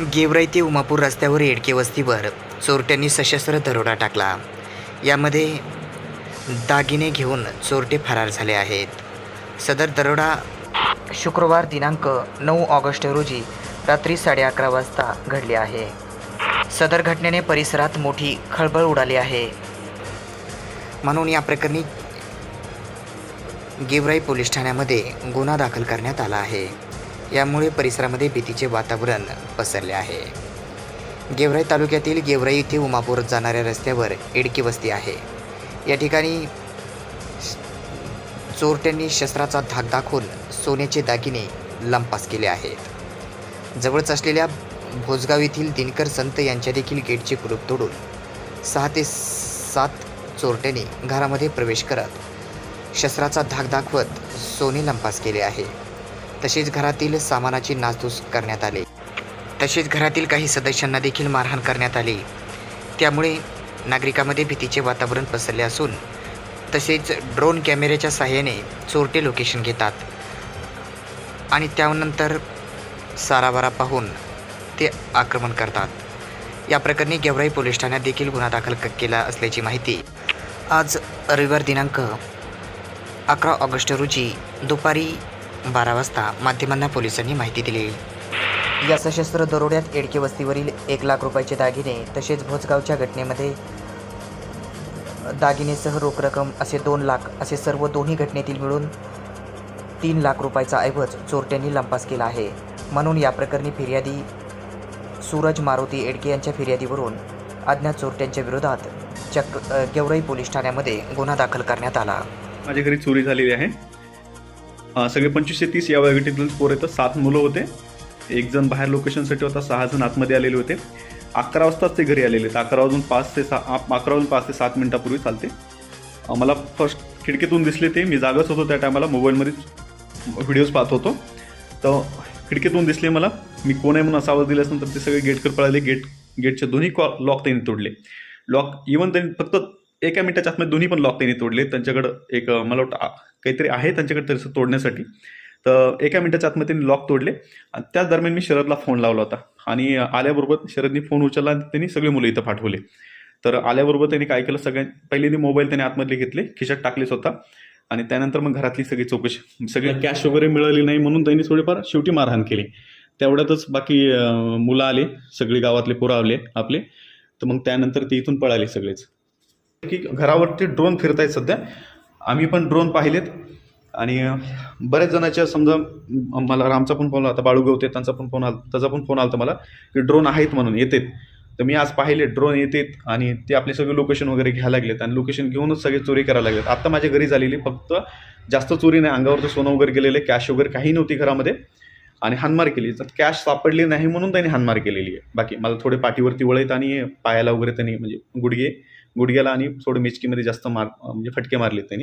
गेवराई ते उमापूर रस्त्यावर येडके वस्तीवर चोरट्यांनी सशस्त्र दरोडा टाकला. यामध्ये दागिने घेऊन चोरटे फरार झाले आहेत. सदर दरोडा शुक्रवार दिनांक नऊ ऑगस्ट रोजी रात्री साडे अकरा वाजता घडले आहे. सदर घटनेने परिसरात मोठी खळबळ उडाली आहे. म्हणून या प्रकरणी गेवराई पोलीस ठाण्यामध्ये गुन्हा दाखल करण्यात आला आहे. यामुळे परिसरामध्ये भीतीचे वातावरण पसरले आहे. गेवराई तालुक्यातील गेवराई येथे उमापूर जाणाऱ्या रस्त्यावर एडकी वस्ती आहे. या ठिकाणी चोरट्यांनी शस्त्राचा धाक दाखवून सोन्याचे दागिने लंपास केले आहेत. जवळच असलेल्या भोजगाव येथील दिनकर संत यांच्या देखील गेटचे कुलूप तोडून सहा ते सात चोरट्यांनी घरामध्ये प्रवेश करत शस्त्राचा धाक दाखवत सोने लंपास केले आहे. तसेच घरातील सामानाची नासधूस करण्यात आली. तसेच घरातील काही सदस्यांना देखील मारहाण करण्यात आली. त्यामुळे नागरिकांमध्ये भीतीचे वातावरण पसरले असून तसेच ड्रोन कॅमेऱ्याच्या सहाय्याने चोरटे लोकेशन घेतात. आणि त्यानंतर सारावारा पाहून ते आक्रमण करतात. या प्रकरणी गेवराई पोलीस ठाण्यात देखील गुन्हा दाखल केला असल्याची माहिती आज रविवार दिनांक अकरा ऑगस्ट रोजी दुपारी बारा वाजता माध्यमांना पोलिसांनी माहिती दिली. या सशस्त्र दरोड्यात एडके वस्तीवरील एक लाख रुपयाचे दागिने तसेच भोजगावच्या घटनेमध्ये दागिनेसह रोख रक्कम असे दोन लाख असे सर्व दोन्ही घटनेतील मिळून तीन लाख रुपयाचा ऐवज चोरट्यांनी लंपास केला आहे. म्हणून या प्रकरणी फिर्यादी सूरज मारुती एडके यांच्या फिर्यादीवरून अज्ञात चोरट्यांच्या विरोधात चक गेवराई पोलीस ठाण्यामध्ये गुन्हा दाखल करण्यात आला. माझ्या घरी चोरी झालेली आहे. सगळे पंचवीस ते तीस या वयोगटातील पोर येतं सात मुलं होते. एक जण बाहेर लोकेशनसाठी होता सहा जण आतमध्ये आलेले होते. अकरा वाजताच ते घरी आलेले आहेत. अकरा वाजून पाच ते सहा अकरा वाजून पाच ते सात मिनिटापूर्वी चालते. मला फर्स्ट खिडकीतून दिसले ते. मी जागच होतो त्या टायमाला मोबाईलमध्ये व्हिडिओज पाहत होतो. तर खिडकीतून दिसले मला. मी कोण आहे म्हणून असा आवाज दिल्यानंतर ते सगळे गेटकर पळाले. गेट गेटचे दोन्ही कॉ लॉक त्यांनी तोडले. लॉक इवन त्यांनी फक्त एका मिनिटाच्या आतमध्ये दोन्ही पण लॉक त्यांनी तोडले त्यांच्याकडं एक मला वाटतं काहीतरी आहे त्यांच्याकडे तसं तोडण्यासाठी. तर एका मिनिटाच्या आतमध्ये त्यांनी लॉक तोडले. आणि त्याच दरम्यान मी शरदला फोन लावला होता. आणि आल्याबरोबर शरदनी फोन उचलला आणि त्यांनी सगळे मुलं इथं पाठवले. तर आल्याबरोबर त्यांनी काय केलं? सगळ्यां पहिल्यांदा मोबाईल त्याने आतमधले घेतले खिशात टाकले स्वतः. आणि त्यानंतर मग घरातली सगळी चौकशी सगळी कॅश वगैरे मिळाली नाही म्हणून त्यांनी थोडीफार शेवटी मारहाण केली. तेवढ्यातच बाकी मुलं आले. सगळी गावातले पोरं आले आपले. तर मग त्यानंतर ते इथून पळाले सगळेच. की घरावरती ड्रोन फिरत आहेत सध्या. आम्ही पण ड्रोन पाहिलेत. आणि बऱ्याच जणांच्या समजा मला रामचा पण फोन आता बाळू गवते त्यांचा पण फोन आला त्याचा पण फोन आला मला की ड्रोन आहेत म्हणून येतेत. तर मी आज पाहिले ड्रोन येतेत आणि ते आपले सगळे लोकेशन वगैरे घ्यायला लागलेत आणि लोकेशन घेऊनच सगळे चोरी करायला लागलेत. आत्ता माझ्या घरी झालेली फक्त जास्त चोरी नाही अंगावरचं सोनं वगैरे गेलेले कॅश वगैरे काही नव्हती घरामध्ये. आणि हानमार केली तर कॅश सापडली नाही म्हणून त्यांनी हानमार केलेली आहे. बाकी मला थोडे पाठीवरती वळत आणि पायाला वगैरे त्यांनी म्हणजे गुडघे गुडघ्याला आणि थोडं मिचकीमध्ये जास्त मार म्हणजे फटके मारले त्यांनी.